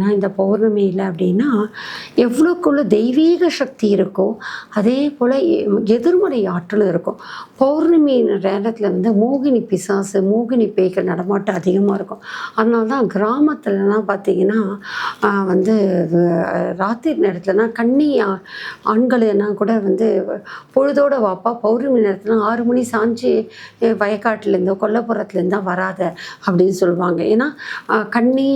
நான் இந்த பௌர்ணமியில் அப்படின்னா எவ்வளோக்குள்ள தெய்வீக சக்தி இருக்கோ அதே போல் எதிர்மறை ஆற்றலும் இருக்கும். பௌர்ணமி நேரத்தில் வந்து மோகினி பிசாசு மோகினி பேய்கள் நடமாட்டம் அதிகமாக இருக்கும். அதனால தான் கிராமத்துலலாம் பார்த்தீங்கன்னா வந்து ராத்திரி நேரத்துலனா கன்னி ஆண்கள்னா கூட வந்து பொழுதோட வாப்பா பௌர்ணமி நேரத்தில் ஆறு மணி சாஞ்சு வயக்காட்டிலேருந்தோ வயக்காட்டுலேருந்தோ கொல்லப்புறத்துலேருந்தோ வராத அப்படின்னு சொல்லுவாங்க. ஏன்னா கண்ணி கன்னி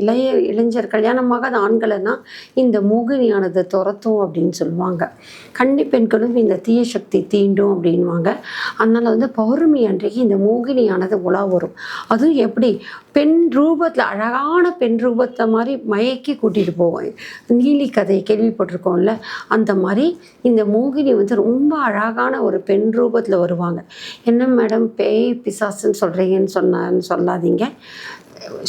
இளைய இளைஞர் கல்யாணமாகாத ஆண்களைனா இந்த மோகினியானது துரத்தும் அப்படின்னு சொல்லுவாங்க. கன்னி பெண்களும் இந்த தீய சக்தி தீண்டும் அப்படின்வாங்க அதனால் வந்து பௌர்ணமி அன்றைக்கு இந்த மோகினியானது உலா வரும். அதுவும் எப்படி? பெண் ரூபத்தில் அழகான பெண் ரூபத்தை மாதிரி மயக்கி கூட்டிகிட்டு போவோம். நீலி கதை கேள்விப்பட்டிருக்கோம்ல? அந்த மாதிரி இந்த மோகினி வந்து ரொம்ப அழகான ஒரு பெண் ரூபத்தில் வருவாங்க. என்ன மேடம் பேய் பிசாசுன்னு சொல்கிறீங்கன்னு சொன்னான்னு சொல்லாதீங்க.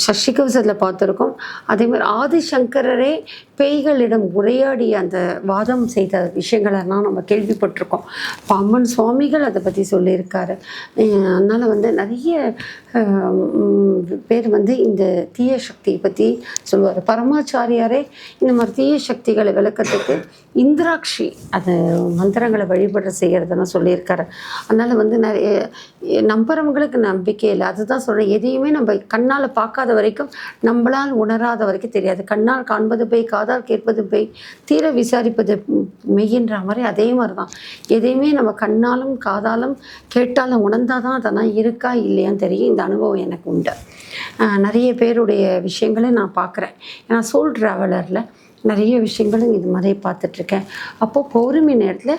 சஷ்டி கவசத்தில் பார்த்துருக்கோம். அதே மாதிரி ஆதிசங்கரரே பேய்களிடம் உரையாடி அந்த வாதம் செய்த விஷயங்களெல்லாம் நம்ம கேள்விப்பட்டிருக்கோம். பாம்பன் சுவாமிகள் அதை பற்றி சொல்லியிருக்காரு. அதனால் வந்து நிறைய பேர் வந்து இந்த தீய சக்தியை பற்றி சொல்லுவார். பரமாச்சாரியாரே இந்த மாதிரி தீய சக்திகளை விளக்கத்துக்கு இந்திராட்சி அது மந்திரங்களை வழிபட செய்கிறதுன்னு சொல்லியிருக்காரு. அதனால் வந்து நிறைய நம்புறவங்களுக்கு நம்பிக்கை இல்லை. அதுதான் சொல்கிறேன் எதையுமே நம்ம கண்ணால் பார்க்காத வரைக்கும் நம்மளால் உணராத வரைக்கும் தெரியாது. கண்ணால் காண்பது போய் காதால் கேட்பது போய் தீர விசாரிப்பது மெய்யின்ற மாதிரி அதே மாதிரி தான் எதையுமே நம்ம கண்ணாலும் காதாலும் கேட்டாலும் உணர்ந்தால் தான் அதெல்லாம் இருக்கா இல்லையான்னு தெரியும். இந்த அனுபவம் எனக்கு உண்டு. நிறைய பேருடைய விஷயங்களை நான் பார்க்குறேன். ஏன்னா சோல் ட்ராவலரில் நிறைய விஷயங்களும் இது மாதிரி பார்த்துட்ருக்கேன் அப்போது பௌர்ணமி நேரத்தில்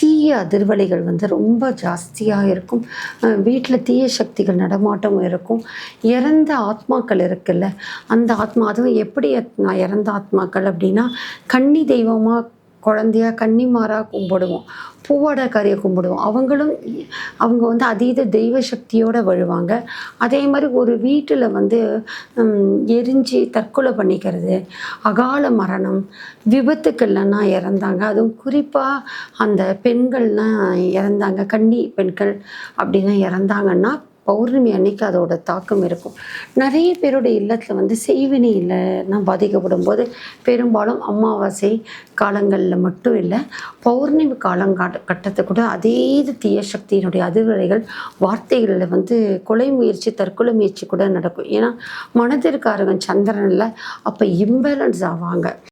தீய அதிர்வலைகள் வந்து ரொம்ப ஜாஸ்தியாக இருக்கும். வீட்டில் தீய சக்திகள் நடமாட்டம் இருக்கும். இறந்த ஆத்மாக்கள் இருக்குல்ல அந்த ஆத்மா அதுவும் எப்படி நான் இறந்த ஆத்மாக்கள் அப்படின்னா கன்னி தெய்வமாக குழந்தையா கன்னிமாராக கும்பிடுவோம். பூவாடக்காரியை கும்பிடுவோம். அவங்களும் அவங்க வந்து அதீத தெய்வ சக்தியோடு வழுவாங்க அதே மாதிரி ஒரு வீட்டில் வந்து எரிஞ்சு தற்கொலை பண்ணிக்கிறது அகால மரணம் விபத்துக்கள்லாம் இறந்தாங்க. அதுவும் குறிப்பாக அந்த பெண்கள்லாம் இறந்தாங்க. கன்னி பெண்கள் அப்படின்னா இறந்தாங்கன்னா பௌர்ணமி அன்னைக்கு அதோட தாக்கம் இருக்கும். நிறைய பேருடைய இல்லத்தில் வந்து செய்வினை இல்லைன்னா பாதிக்கப்படும் போது பெரும்பாலும் அமாவாசை காலங்களில் மட்டும் இல்லை பௌர்ணமி காலங்காட்ட கட்டத்தை கூட அதே இது தீய சக்தியினுடைய அதிர்வலைகள் வார்த்தைகளில் வந்து கொலை முயற்சி தற்கொலை முயற்சி கூட நடக்கும். ஏன்னா மனதிற்காரகன் சந்திரனில் அப்போ இம்பேலன்ஸ் ஆவாங்க.